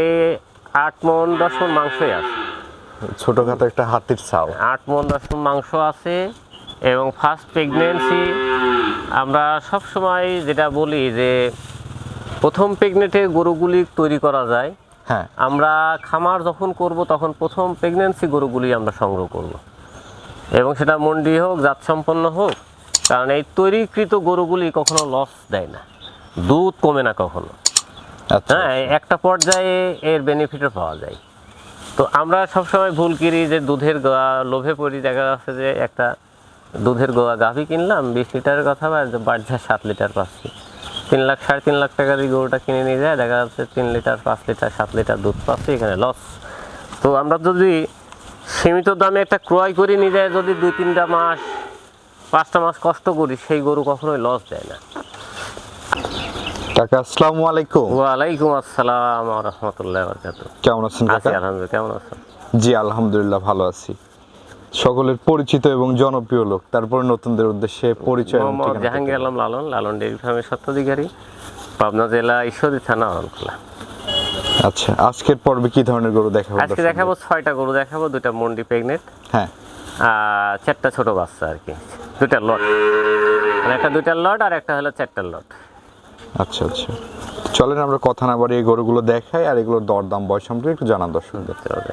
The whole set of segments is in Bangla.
এই আট মন দশ মন মাংসই আছে। ছোটখাটো একটা হাতির ছাও আট মন দশ মন মাংস আছে এবং ফার্স্ট প্রেগনেন্সি আমরা সব সময় যেটা বলি যে প্রথম প্রেগনেন্টে গরুগুলি তৈরি করা যায়। হ্যাঁ। আমরা খামার যখন করব তখন প্রথম প্রেগনেন্সি গরুগুলি আমরা সংগ্রহ করব। এবং সেটা মন্ডি হোক জাত সম্পন্ন হোক কারণ এই তৈরিকৃত গরুগুলি কখনো লস দেয় না। দুধ কমে না কখনো। হ্যাঁ একটা পর্যায়ে এর বেনিফিটও পাওয়া যায়। তো আমরা সবসময় ভুল করি যে দুধের গা- লোভে পড়ি দেখা যাচ্ছে যে একটা দুধের গোয়া গাভি কিনলাম বিশ লিটারের কথা বা বাড়ছে সাত লিটার পাচ্ছি তিন লাখ সাড়ে তিন লাখ টাকা দিয়ে গরুটা কিনে নিয়ে যায় দেখা যাচ্ছে তিন লিটার পাঁচ লিটার সাত লিটার দুধ পাচ্ছি এখানে লস তো আমরা যদি সীমিত দামে একটা ক্রয় করি নিয়ে যায় যদি দুই তিনটা মাস পাঁচটা মাস কষ্ট করি সেই গরু কখনোই লস দেয় না। কাকা আসসালামু আলাইকুম। ওয়ালাইকুম আসসালাম রহমতুল্লাহ বরকাত কেমন আছেন আছি কাকা আলহামদুলিল্লাহ কেমন আছেন? জি আলহামদুলিল্লাহ ভালো আছি। সকলের পরিচিত এবং জনপ্রিয় লোক তারপরে নতুনদের উদ্দেশ্যে পরিচয় মোহাম্মদ জাহাঙ্গীর আলম লালন লালন ডেয়ারি ফার্মের সত্ত্বাধিকারী পাবনা জেলা ঈশ্বরী থানা অরণখোলা আচ্ছা আজকের পর্বে কি ধরনের গরু দেখাবো আজকে দেখাবো ছয়টা গরু দেখাবো দুটা মন্ডি প্রেগনেন্ট হ্যাঁ। আর চারটা ছোট বাচ্চা আর কি দুটা লট। মানে একটা দুইটার লট আর একটা হলো চারটার লট। আচ্ছা আচ্ছা। চলেন আমরা কথা না বাড়িয়ে গরুগুলো দেখাই আর এগুলোর দরদাম বয়স সম্পর্কে একটু জানান দর্শকদের দেখতে হবে।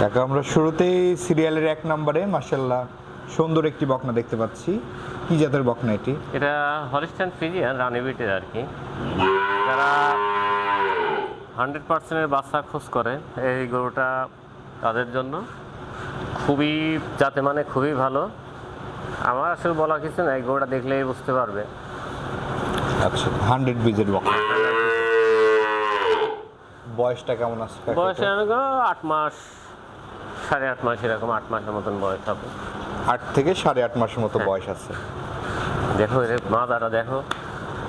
কাকা আমরা শুরুতেই সিরিয়ালের এক নম্বরে মার্শাল্লাহ সুন্দর একটি বকনা দেখতে পাচ্ছি। কি জাতের বকনা এটি? এটা হলিস্টান ফ্রিজিয়ান রানিবিটের আর কি। যারা হান্ড্রেড পার্সেন্টের বাচ্চা খোঁজ করে, এই গরুটা তাদের জন্য খুবই যাতে মানে খুবই ভালো। আমার আসলে বলা কিছু না এই গরুটা দেখলেই বুঝতে পারবে। আচ্ছা হান্ড্রেড বীজের বকনা বয়সটা কেমন আছে? বয়স আট মাস সাড়ে আট মাস এরকম আট মাসের মতন বয়স হবে। আট থেকে সাড়ে আট মাসের মতো বয়স আছে। দেখো এর মাথাটা দেখো।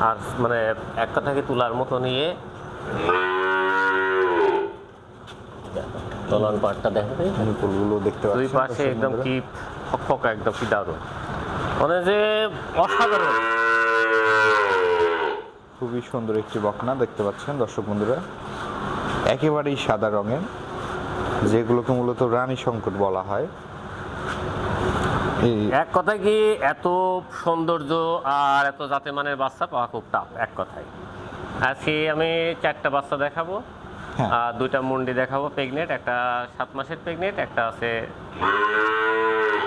আর মানে এক কথাকে তুলার মতো নিয়ে তলার পাটটা দেখো তো। মুকুলগুলো দেখতে দুই পাচ্ছেন পাশে একদম? কি ফকফকা একদম কি দারুণ। মানে যে অসাধারণ। খুবই সুন্দর একটি বকনা দেখতে পাচ্ছেন দর্শক বন্ধুরা। একেবারেই সাদা রঙের যেগুলোকে মূলত রানী সংকট বলা হয়। এই এক কথায় কি এত সৌন্দর্য আর এত জাতে মানের বাচ্চা পাওয়া খুব টাফ এক কথায়। আজকে আমি চারটা বাচ্চা দেখাবো। হ্যাঁ। আর দুইটা মুন্ডি দেখাবো প্রেগনেন্ট একটা সাত মাসের প্রেগনেন্ট একটা আছে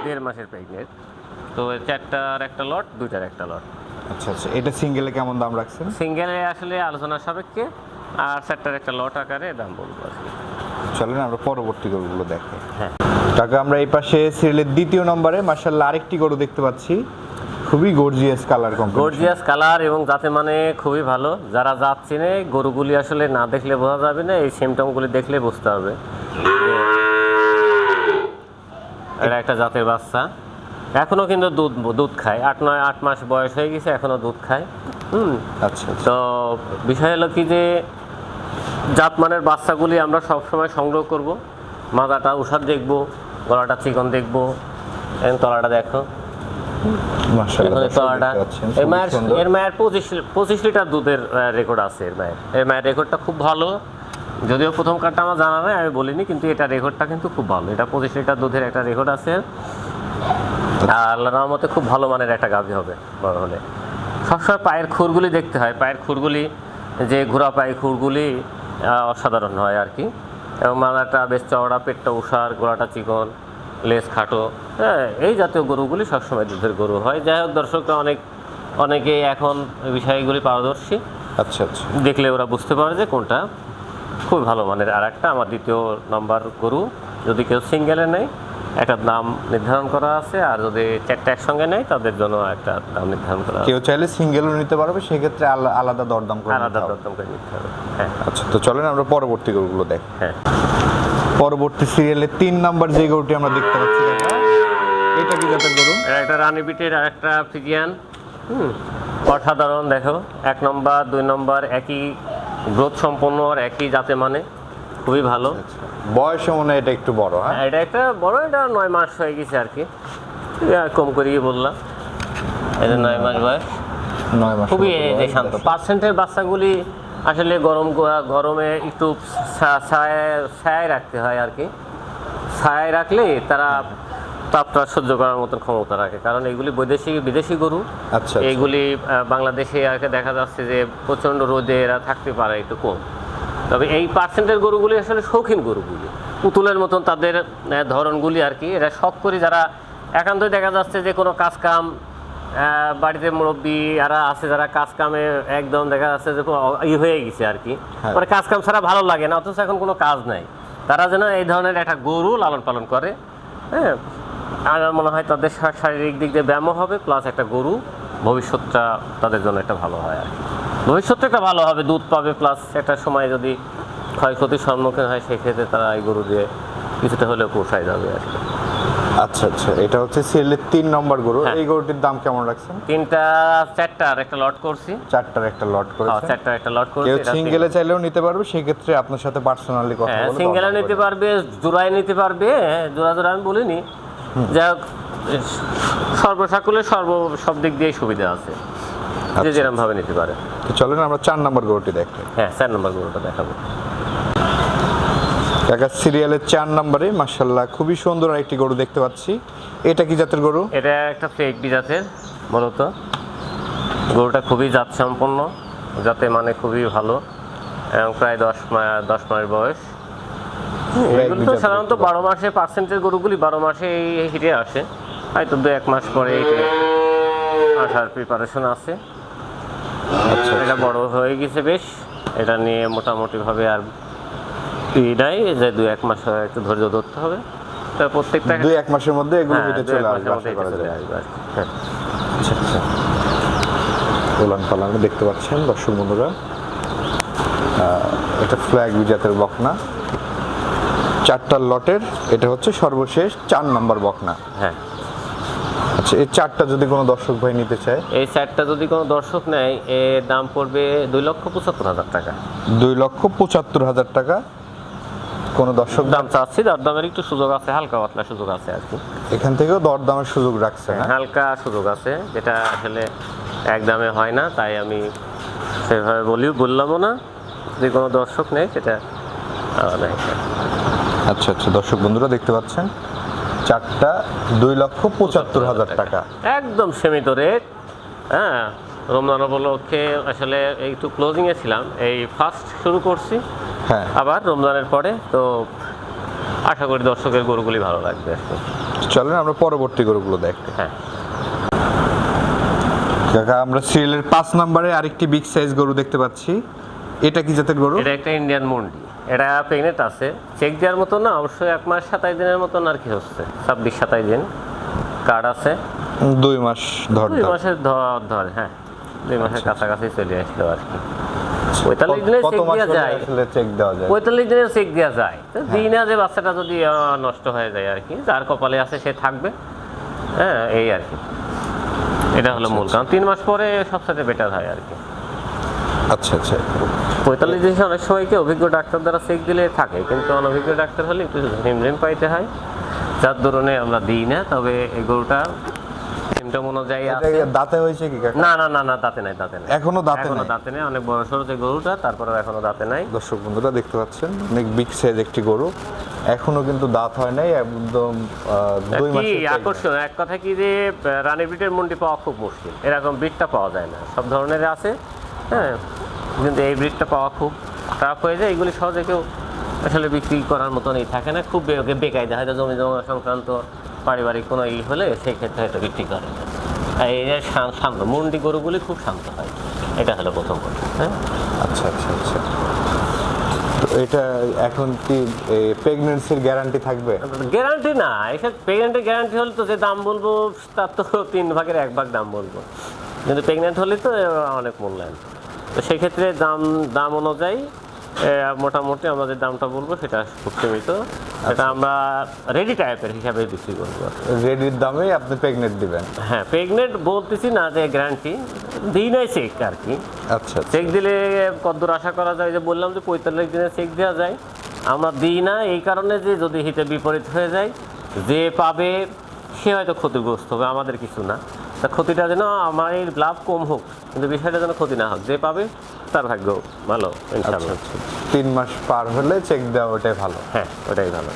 দেড় মাসের প্রেগনেন্ট তো চারটার একটা লট দুইটার একটা লট আচ্ছা আচ্ছা। এটা সিঙ্গেলে কেমন দাম রাখছেন? সিঙ্গেলে আসলে আলোচনা সাপেক্ষে আর চারটার একটা লট আকারে দাম বলব চলেন আমরা পরবর্তী গরুগুলো দেখি। হ্যাঁ। টাকা আমরা এই পাশে সিরিয়ালের দ্বিতীয় নম্বরে মার্শাল্লাহ আরেকটি গরু দেখতে পাচ্ছি। খুবই gorgeous colour combination gorgeous colour এবং যাতে মানে খুবই ভালো। যারা জাত চিনে গরুগুলি আসলে না দেখলে বোঝা যাবে না এই সিমটমগুলি দেখলে বুঝতে হবে। এটা একটা জাতের বাচ্চা। এখনও কিন্তু দুধ দুধ খায়। আট নয় আট মাস বয়স হয়ে গেছে এখনও দুধ খায়। হুম। আচ্ছা আচ্ছা। তো বিষয় হলো কি যে জাতমানের বাচ্চাগুলি আমরা সবসময় সংগ্রহ করব। মাথাটা উষার দেখব গলাটা চিকন দেখব। এবং তলাটা দেখো। তলাটা। এর মায়ের পঁচিশ পঁচিশ লিটার দুধের রেকর্ড আছে এর মায়ের। এর মায়ের রেকর্ডটা খুব ভালো। যদিও প্রথম কার্ডটা আমার জানা নেই আমি বলিনি কিন্তু এটা রেকর্ডটা কিন্তু খুব ভালো। এটা পঁচিশ লিটার দুধের একটা রেকর্ড আছে। আল্লাহ রহমতে। খুব ভালো মানের একটা গাভী হবে বড় হলে। সবসময় পায়ের খুরগুলি দেখতে হয় পায়ের খুরগুলি যে ঘোরা পায়ের খুরগুলি অসাধারণ হয় আর কি। এবং মালাটা বেশ চওড়া পেটটা উষার গোড়াটা চিকন লেজ খাটো হ্যাঁ এই জাতীয় গরুগুলি সবসময় দুধের গরু হয়। যাই হোক দর্শকরা অনেক অনেকেই এখন বিষয়গুলি পারদর্শী। আচ্ছা আচ্ছা। দেখলে ওরা বুঝতে পারে যে কোনটা খুব ভালো মানের। আর একটা আমার দ্বিতীয় নম্বর গরু যদি কেউ সিঙ্গেলে নেয় একটা দাম নির্ধারণ করা আছে আর যদি চারটা একসঙ্গে নেয় তাদের জন্য একটা দাম নির্ধারণ করা কেউ চাইলে সিঙ্গেলও নিতে পারবে সেক্ষেত্রে আলা- আলাদা দরদাম করে আলাদা দরদাম করে নিতে হবে হ্যাঁ। আচ্ছা তো চলেন আমরা পরবর্তী গরুগুলো দেখ। হ্যাঁ। পরবর্তী সিরিয়ালে তিন নাম্বার যে গরুটি আমরা দেখতে পাচ্ছি এটা কি জাতের গরু? এটা একটা রানী বিটের আর একটা ফিজিয়ান। হুম অসাধারণ দেখো। এক নম্বর দুই নম্বর একই গ্রোথ সম্পন্ন আর একই জাতে মানে। খুবই ভালো। বয়সে মনে হয় এটা একটু বড় হ্যাঁ? হ্যাঁ, এটা একটা বড় এটা নয় মাস হয়ে গেছে আর কি। কম করিয়ে বললাম। এটা নয় মাস বয়স। নয় মাস খুবই শান্ত। পার্সেন্টের বাচ্চাগুলি আসলে গরম গরমে একটু ছা- ছায়ায় ছায়ায় রাখতে হয় আর কি। ছায়ায় রাখলে তারা তাপটা সহ্য করার মতন ক্ষমতা রাখে। কারণ এগুলি বৈদেশিক বিদেশি গরু। আচ্ছা, আচ্ছা। এইগুলি বাংলাদেশে আর কি দেখা যাচ্ছে যে প্রচণ্ড রোদে এরা থাকতে পারে একটু কম। তবে এই পার্সেন্টের গরুগুলি আসলে শৌখিন গরুগুলি। পুতুলের মতন তাদের ধরনগুলি আর কি। এরা শখ করে যারা একান্তই দেখা যাচ্ছে যে কোনো কাজ কাম বাড়িতে মুরব্বী যারা আছে যারা কাজ কামে একদম দেখা যাচ্ছে যে কোনো ই হয়ে গেছে আর কি। হ্যাঁ। মানে কাজ কাম ছাড়া ভালো লাগে না অথচ এখন কোনো কাজ নাই। তারা যেন এই ধরনের একটা গরু লালন পালন করে হ্যাঁ। আমার মনে হয় তাদের শারীরিক দিক দিয়ে ব্যায়ামও হবে প্লাস একটা গরু ভবিষ্যৎটা তাদের জন্য একটা ভালো হয় আর কি। ভবিষ্যৎটা একটা ভালো হবে দুধ পাবে প্লাস একটা সময় যদি ক্ষয়ক্ষতির সম্মুখীন হয় সেক্ষেত্রে তারা এই গরু দিয়ে কিছুটা হলেও পোষায় যাবে আর কি। আচ্ছা আচ্ছা এটা হচ্ছে সিএলের তিন নম্বর গরু। হ্যাঁ। এই গরুটির দাম কেমন রাখছেন? তিনটা চারটা আর একটা লট করছি। চারটার একটা লট হ্যাঁ, করেছে চারটা একটা লট করছি কেউ সিঙ্গেলে চাইলেও নিতে পারবে সেক্ষেত্রে আপনার সাথে পার্সোনালি কথা হ্যাঁ সিঙ্গেলে নিতে পারবে জোড়ায় নিতে পারবে হ্যাঁ, জোড়া জোড়া আমি বলিনি। যাই হোক সর্বসাকুলে সর্ব সব দিক দিয়েই সুবিধা আছে। যে আচ্ছা। যেরকম ভাবে নিতে পারে। তো চলেন আমরা চার নম্বর গরুটি দেখতে হ্যাঁ চার নম্বর গরুটা দেখাবো। কাকা সিরিয়ালের চার নম্বরে মার্শাল্লাহ খুবই সুন্দর একটি গরু দেখতে পাচ্ছি। এটা কি জাতের গরু? এটা একটা ফেক জাতের মূলত। গরুটা খুবই জাত সম্পন্ন যাতে মানে খুবই ভালো এবং প্রায় দশ মাস দশ মাস বয়স। এগুলো তো সাধারণত বারো মাসে পার্সেন্টের গরুগুলি বারো মাসে হিটে আসে। হয়তো দু এক মাস পরে আসার প্রিপারেশন আছে। এটা বড় হয়ে গেছে বেশ। এটা নিয়ে মোটামুটিভাবে আর ই নাই যে দু এক মাস একটু ধৈর্য ধরতে হবে। তা প্রত্যেকটা দুই এক মাসের মধ্যে এগুলো হ্যাঁ, এক চলে আসবে আশা করা যায়। আর কি। হ্যাঁ। আচ্ছা আচ্ছা। উলান পালান দেখতে পাচ্ছেন দর্শক বন্ধুরা। এটা ফ্ল্যাগ জাতের বকনা। চারটা লটের এটা হচ্ছে সর্বশেষ চার নম্বর বকনা। হ্যাঁ। আচ্ছা এই চারটা যদি কোনো দর্শক ভাই নিতে চায়? এই সেটটা যদি কোনো দর্শক নেয় এর দাম পড়বে দুই লক্ষ পঁচাত্তর হাজার টাকা। দুই লক্ষ পঁচাত্তর হাজার টাকা? কোনো দর্শক দাম চাচ্ছি দর দামের একটু সুযোগ আছে হালকা পাতলা সুযোগ আছে আর কি। এখান থেকেও দরদামের সুযোগ রাখছে হালকা সুযোগ আছে যেটা আসলে এক দামে হয় না তাই আমি সেভাবে বলি বললামও না যদি কোনো দর্শক নেই সেটা আচ্ছা আচ্ছা দর্শক বন্ধুরা দেখতে পাচ্ছেন? চারটা দুই লক্ষ পঁচাত্তর হাজার টাকা। একদম সীমিত রেট হ্যাঁ রমজান উপলক্ষে আসলে একটু ক্লোজিংয়ে ছিলাম। এই ফার্স্ট শুরু করছি। হ্যাঁ। আবার রমজানের পরে তো আশা করি দর্শকের গরুগুলি ভালো লাগবে। চলেন আমরা পরবর্তী গরুগুলো দেখতে। হ্যাঁ। কাকা আমরা সিরিয়ালের পাঁচ নম্বরে আরেকটি বিগ সাইজ গরু দেখতে পাচ্ছি। এটা কি জাতের গরু? এটা একটা ইন্ডিয়ান মন্ডি এটা প্রেগনেন্ট আছে। চেক দেওয়ার মতো না অবশ্যই এক মাস সাতাশ দিনের মতন আর কি হচ্ছে। ছাব্বিশ সাতাশ দিন কার্ড আছে। দুই মাস ধর দুই মাসের ধর ধর হ্যাঁ। দুই মাসের আচ্ছা, কাছাকাছি চলে আসলো আর কি। পঁয়তাল্লিশ দিনে চেক দেওয়া যায়। চেক দেওয়া পঁয়তাল্লিশ দিনে চেক দেওয়া যায়। তো দিই না যে বাচ্চাটা যদি নষ্ট হয়ে যায় আর কি যার কপালে আছে সে থাকবে। হ্যাঁ এই আর কি। এটা হলো মূল। কারণ তিন মাস পরে সবসাথে বেটার হয় আর কি। আচ্ছা আচ্ছা। পঁয়তাল্লিশ দিনে অনেক সময়কে অভিজ্ঞ ডাক্তার দ্বারা চেক দিলে থাকে কিন্তু অনভিজ্ঞ ডাক্তার হলে একটু ঝিমঝিম পাইতে হয়। যার ধরনে আমরা দিই না তবে এই গরুটা সিমটম অনুযায়ী দাঁতে হয়েছে কি না না না না দাঁতে নাই দাঁতে নাই। এখনও দাঁতে এখনও দাঁতে নেই অনেক বড় সড়ো যে গরুটা তারপরেও এখনও দাঁতে নাই। দর্শক বন্ধুরা দেখতে পাচ্ছেন অনেক বিগ সাইজ একটি গরু। এখনও কিন্তু দাঁত হয় নাই একদম দুই কি check আকর্ষণ এক কথা কি যে রানী ব্রিডের মন্ডি পাওয়া খুব মুশকিল। এরকম ব্রিডটা পাওয়া যায় না। সব ধরনের আছে হ্যাঁ। কিন্তু এই ব্রিডটা পাওয়া খুব টাফ হয়ে যায় এগুলি সহজে কেউ আসলে বিক্রি করার মতন এই থাকে না। খুব বেকায়দা হয়তো জমি জমা সংক্রান্ত পারিবারিক কোনো ই হলে সেই ক্ষেত্রে হয়তো বিক্রি করে আর এই শান্ত মন্ডি গরুগুলি খুব শান্ত হয়। এটা হলো প্রথম কথা হ্যাঁ? আচ্ছা আচ্ছা আচ্ছা। তো এটা এখন কি প্রেগনেন্সির গ্যারান্টি থাকবে? গ্যারান্টি না এসব প্রেগনেন্টের গ্যারান্টি হলে তো যে দাম বলব তার তো তিন ভাগের এক ভাগ দাম বলব। কিন্তু প্রেগনেন্ট হলে তো অনেক মূল্যায়ন। তো সেক্ষেত্রে দাম দাম অনুযায়ী মোটামুটি আমাদের দামটা বলব সেটা খুব সীমিত। সেটা আমরা রেডি টাইপের হিসাবে বিক্রি করব রেডির দামে আপনি প্রেগনেন্ট দিবেন। হ্যাঁ প্রেগনেন্ট বলতেছি না যে গ্যারান্টি দিই নাই চেক আর কি। আচ্ছা আচ্ছা। চেক দিলে কদ্দূর আশা করা যায় যে বললাম যে পঁয়তাল্লিশ দিনে চেক দেওয়া যায়। আমরা দিই না এই কারণে যে যদি হিতে বিপরীত হয়ে যায় যে পাবে সে হয়তো ক্ষতিগ্রস্ত হবে আমাদের কিছু না। তা ক্ষতিটা যেন আমার এই লাভ কম হোক কিন্তু বিষয়টা যেন ক্ষতি না হোক যে পাবে তার ভাগ্য ভালো আচ্ছা ইনশাআল্লাহ। আচ্ছা তিন মাস পার হলে চেক দেওয়া ওটাই ভালো? হ্যাঁ ওটাই ভালো।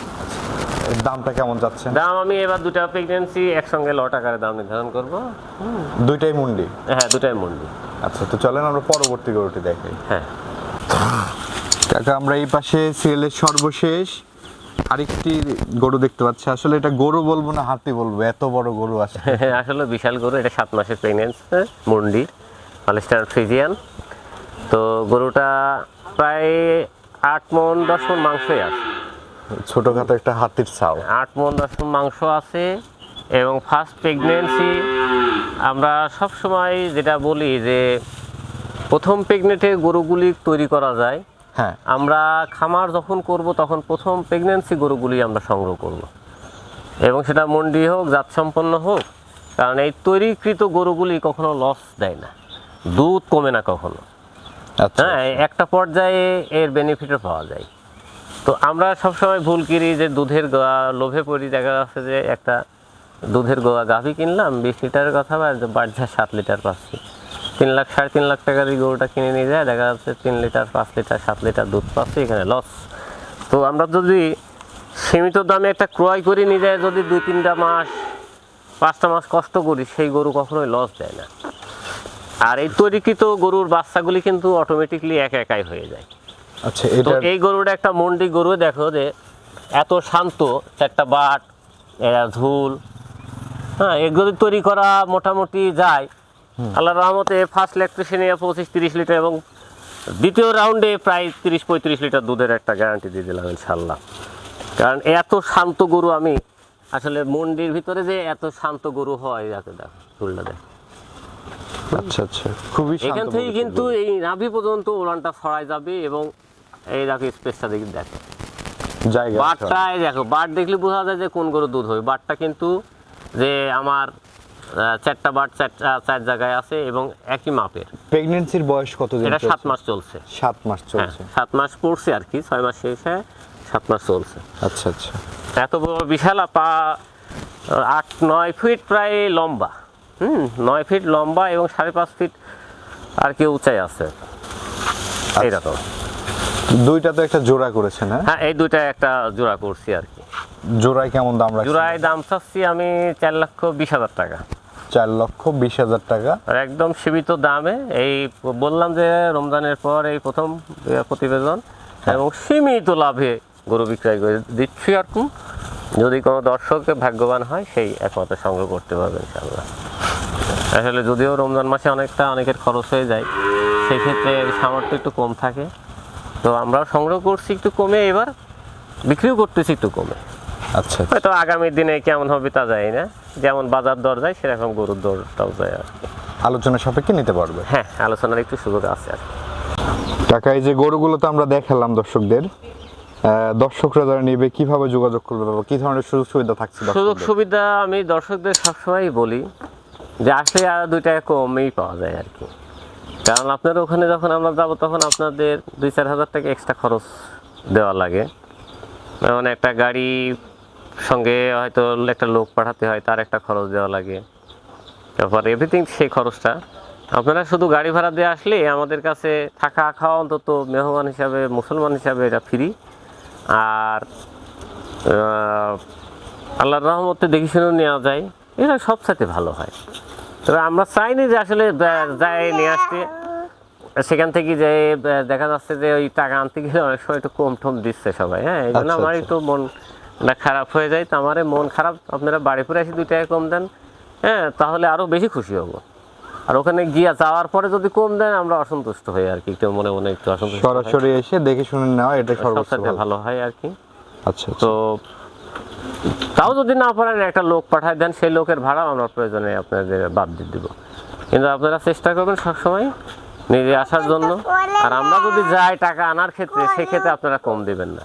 এর দামটা কেমন যাচ্ছে? দাম আমি এবার দুটা প্রেগনেন্সি একসঙ্গে লট আকারে দাম নির্ধারণ করব। দুইটাই মুন্ডি? হ্যাঁ দুটাই মন্ডি। আচ্ছা তো চলেন আমরা পরবর্তী গরুটি দেখাই। হ্যাঁ। কাকা আমরা এই পাশে সিরিয়ালের সর্বশেষ। আরেকটি গরু দেখতে পাচ্ছি। আসলে এটা গরু বলব না হাতি বলব। এত বড় গরু আছে। আসলে বিশাল গরু এটা সাত মাসের প্রেগনেন্স মন্ডি পালেস্টার ফ্রিজিয়ান তো গরুটা প্রায় আট মন দশ মন মাংসই আছে। ছোটখাটো একটা হাতির ছাও আট মন দশ মন মাংস আছে এবং ফার্স্ট প্রেগনেন্সি আমরা সব সময় যেটা বলি যে প্রথম প্রেগনেন্টে গরুগুলি তৈরি করা যায়। হ্যাঁ। আমরা খামার যখন করব তখন প্রথম প্রেগনেন্সি গরুগুলি আমরা সংগ্রহ করব। এবং সেটা মন্ডি হোক জাত সম্পন্ন হোক কারণ এই তৈরিকৃত গরুগুলি কখনো লস দেয় না। দুধ কমে না কখনো। আচ্ছা হ্যাঁ একটা পর্যায়ে এর বেনিফিটও পাওয়া যায়। তো আমরা সবসময় ভুল করি যে দুধের লোভে পড়ি। দেখা যাচ্ছে যে একটা দুধের গোয়া গাভি কিনলাম বিশ লিটারের কথা বা বাড়ছে সাত লিটার পাচ্ছি। তিন লাখ সাড়ে তিন লাখ টাকার এই গরুটা কিনে নিয়ে যায় দেখা যাচ্ছে তিন লিটার পাঁচ লিটার সাত লিটার দুধ পাচ্ছি এখানে লস তো আমরা যদি সীমিত দামে একটা ক্রয় করি নিয়ে যায় যদি দুই তিনটা মাস পাঁচটা মাস কষ্ট করি সেই গরু কখনোই লস দেয় না। আর এই তৈরিকৃত গরুর বাচ্চাগুলি কিন্তু অটোমেটিকলি একা একাই হয়ে যায়। আচ্ছা তো এই গরুটা একটা মন্ডি গরু দেখো যে এত শান্ত একটা বাট এরা ঝুল হ্যাঁ এগুলো তৈরি করা মোটামুটি যায় আল্লাহ রহমতে ফার্স্ট ল্যাকটেশনে পঁচিশ তিরিশ লিটার এবং দ্বিতীয় রাউন্ডে প্রায় তিরিশ পঁয়ত্রিশ লিটার দুধের একটা গ্যারান্টি দিয়ে দিলাম ইনশাল্লাহ কারণ এত শান্ত গরু আমি আসলে মন্ডির ভিতরে যে এত শান্ত গরু হয় যাকে দেখো চুলটা দেখো। আচ্ছা আচ্ছা। খুবই শান্ত এখান থেকে কিন্তু এই নাভি পর্যন্ত ওলানটা ছড়াই যাবে এবং এই দেখো স্পেসটা দেখি দেখো। জায়গা। বাটটায় দেখো বাট দেখলে বোঝা যায় যে কোন গরু দুধ হবে বাটটা কিন্তু যে আমার চারটা বাট চারটা চার জায়গায় আছে এবং একই মাপের। প্রেগনেন্সির বয়স কতদিন এটা সাত মাস চলছে। সাত মাস হ্যাঁ চলছে। সাত মাস পড়ছে আর কি ছয় মাস শেষ হয় সাত মাস চলছে। আচ্ছা আচ্ছা। এত বড় বিশাল পা আট নয় ফিট প্রায় লম্বা। হুম নয় ফিট লম্বা এবং সাড়ে পাঁচ ফিট আর কি উঁচাই আছে। এইরকম। দুইটা তো একটা জোড়া করেছেন হ্যাঁ? হ্যাঁ এই দুইটা একটা জোড়া করছি আর কি। জোড়ায় কেমন দাম রাখছেন? জোড়ায় দাম চাচ্ছি আমি চার লক্ষ বিশ হাজার টাকা। চার লক্ষ বিশ হাজার টাকা। আর একদম সীমিত দামে এই বললাম যে রমজানের পর এই প্রথম প্রতিবেদন এবং সীমিত লাভে গরু বিক্রয় করে দিচ্ছি আর কি। যদি কোনো দর্শক ভাগ্যবান হয় সেই একমাত্র সংগ্রহ করতে পারবে ইনশাল্লাহ আসলে যদিও রমজান মাসে অনেকটা অনেকের খরচ হয়ে যায় সেই ক্ষেত্রে সামর্থ্য একটু কম থাকে। তো আমরাও সংগ্রহ করছি একটু কমে এবার বিক্রিও করতেছি একটু কমে। আচ্ছা। আচ্ছা। হয়তো আগামী দিনে কেমন হবে তা যায় না। যেমন বাজার দর যায় সেরকম গরুর দরটাও যায় আর কি। আলোচনা সাপেক্ষে নিতে পারবে হ্যাঁ আলোচনার একটু সুযোগ আছে আর কি। এই যে গরুগুলো তো আমরা দেখালাম দর্শকদের দর্শকরা যারা নেবে কীভাবে যোগাযোগ করবে বা কি ধরনের সুযোগ সুবিধা থাকছে সুযোগ সুবিধা আমি দর্শকদের সবসময় বলি যে আসলে আর দুই টাকা কমেই পাওয়া যায় আর কি কারণ আপনার ওখানে যখন আমরা যাব তখন আপনাদের দুই চার হাজার টাকা এক্সট্রা খরচ দেওয়া লাগে মানে একটা গাড়ি সঙ্গে হয়তো একটা লোক পাঠাতে হয় তার একটা খরচ দেওয়া লাগে। তারপর এভরিথিং সেই খরচটা। আপনারা শুধু গাড়ি ভাড়া দিয়ে আসলে আমাদের কাছে থাকা খাওয়া অন্তত মেহমান হিসাবে মুসলমান হিসাবে এটা ফ্রি আর আল্লাহর রহমতে দেখে শুনে নেওয়া যায় এটা সব সাথে ভালো হয়। তবে আমরা চাইনি যে আসলে যাই নিয়ে আসতে। সেখান থেকে যে দেখা যাচ্ছে যে ওই টাকা আনতে গেলে অনেক সময় একটু কম টম দিচ্ছে সবাই হ্যাঁ? এই জন্য আচ্ছা, আমার আচ্ছা। একটু মন খারাপ হয়ে যায় তো আমার মন খারাপ আপনারা বাড়ি ফিরে এসে দুই টাকা কম দেন। হ্যাঁ তাহলে আরও বেশি খুশি হব। আর ওখানে গিয়ে যাওয়ার পরে যদি কম দেন আমরা অসন্তুষ্ট হই আর কি একটু মনে মনে একটু অসন্তুষ্ট সরাসরি এসে দেখে শুনে নেওয়া এটা সর্বোচ্চ সবসাথে ভালো। হয় আর কি। আচ্ছা আচ্ছা। তো তাও যদি না পারেন একটা লোক পাঠায় দেন সেই লোকের ভাড়াও আমরা প্রয়োজনে আপনাদের বাদ দিয়ে দিব। কিন্তু আপনারা চেষ্টা করবেন সবসময় নিজে আসার জন্য। আর আমরা যদি যাই টাকা আনার ক্ষেত্রে সেক্ষেত্রে আপনারা কম দেবেন না।